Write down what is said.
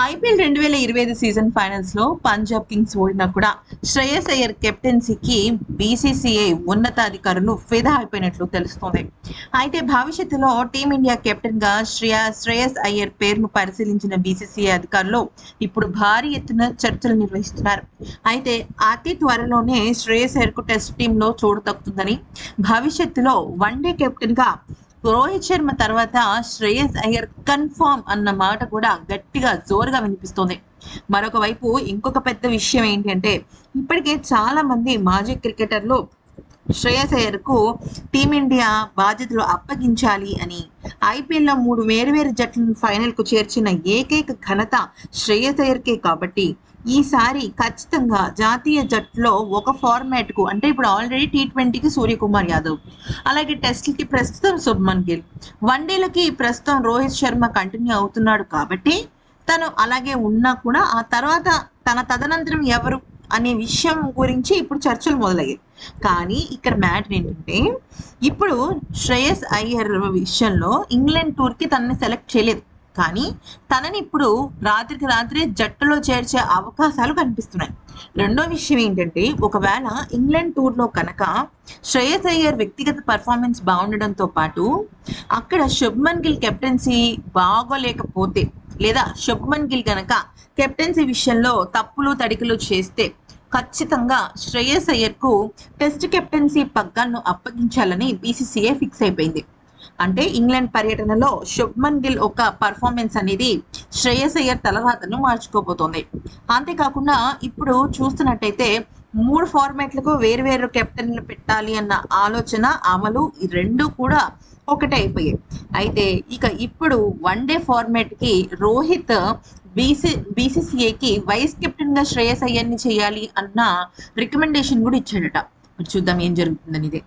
IPL రెండు వేల ఇరవై ఐదు సీజన్ ఫైనల్స్లో పంజాబ్ కింగ్స్ ఓడినా కూడా శ్రేయస్ అయ్యర్ కెప్టెన్సీకి బీసీసీఐ ఉన్నతాధికారులు ఫిదా అయిపోయినట్లు తెలుస్తోంది. అయితే భవిష్యత్తులో టీమిండియా కెప్టెన్గా శ్రేయా శ్రేయస్ అయ్యర్ పేరును పరిశీలించిన బీసీసీఐ అధికారులు ఇప్పుడు భారీ ఎత్తున చర్చలు నిర్వహిస్తున్నారు. అయితే అతి త్వరలోనే శ్రేయస్ అయ్యర్కు టెస్ట్ టీంలో చోటు దక్కుతుందని భవిష్యత్తులో వన్డే కెప్టెన్గా రోహిత్ శర్మ తర్వాత శ్రేయస్ అయ్యర్ కన్ఫామ్ అన్న మాట కూడా గట్టిగా జోరుగా వినిపిస్తోంది. మరొక వైపు ఇంకొక పెద్ద విషయం ఏంటంటే ఇప్పటికే చాలా మంది మాజీ క్రికెటర్లు శ్రేయస్ అయ్యర్కు టీమిండియా బాధ్యతలు అప్పగించాలి అని ఐపీఎల్లో మూడు వేరువేరు జట్లను ఫైనల్కు చేర్చిన ఏకైక ఘనత శ్రేయస్ అయ్యర్కే కాబట్టి ఈసారి ఖచ్చితంగా జాతీయ జట్టులో ఒక ఫార్మాట్కు అంటే ఇప్పుడు ఆల్రెడీ టీ ట్వంటీకి సూర్యకుమార్ యాదవ్ అలాగే టెస్ట్కి ప్రస్తుతం శుభ్మన్ గిల్ వన్డేలకి ప్రస్తుతం రోహిత్ శర్మ కంటిన్యూ అవుతున్నాడు కాబట్టి తను అలాగే ఉన్నా కూడా ఆ తర్వాత తన తదనంతరం ఎవరు అనే విషయం గురించి ఇప్పుడు చర్చలు మొదలయ్యాయి. కానీ ఇక్కడ మ్యాటర్ ఏంటంటే ఇప్పుడు శ్రేయస్ అయ్యర్ విషయంలో ఇంగ్లాండ్ టూర్కి తనని సెలెక్ట్ చేయలేదు. కానీ తనని ఇప్పుడు రాత్రికి రాత్రి జట్టులో చేర్చే అవకాశాలు కనిపిస్తున్నాయి. రెండో విషయం ఏంటంటే ఒకవేళ ఇంగ్లాండ్ టూర్లో కనుక శ్రేయస్ అయ్యర్ వ్యక్తిగత పర్ఫార్మెన్స్ బాగుండడంతో పాటు అక్కడ శుభ్మన్ గిల్ కెప్టెన్సీ బాగోలేకపోతే లేదా శుభ్మన్ గిల్ గనక కెప్టెన్సీ విషయంలో తప్పులు తడికలు చేస్తే ఖచ్చితంగా శ్రేయస్ అయ్యర్కు టెస్ట్ కెప్టెన్సీ పగ్గాలను అప్పగించాలని బీసీసీఏ ఫిక్స్ అయిపోయింది. అంటే ఇంగ్లాండ్ పర్యటనలో శుభ్మన్ గిల్ ఒక పర్ఫార్మెన్స్ అనేది శ్రేయస్ అయ్యర్ తలరాతను మార్చుకోబోతోంది. అంతేకాకుండా ఇప్పుడు చూస్తున్నట్టయితే మూడు ఫార్మాట్లకు వేరువేరు కెప్టెన్లు పెట్టాలి అన్న ఆలోచన అమలు ఈ రెండు కూడా ఒకటే అయిపోయాయి అయితే ఇక ఇప్పుడు వన్ డే ఫార్మాట్కి రోహిత్ బీసీ బీసీసీఐకి వైస్ కెప్టెన్గా శ్రేయస్ అయ్యర్ని చేయాలి అన్న రికమెండేషన్ కూడా ఇచ్చాడట. చూద్దాం ఏం జరుగుతుందని ఇదే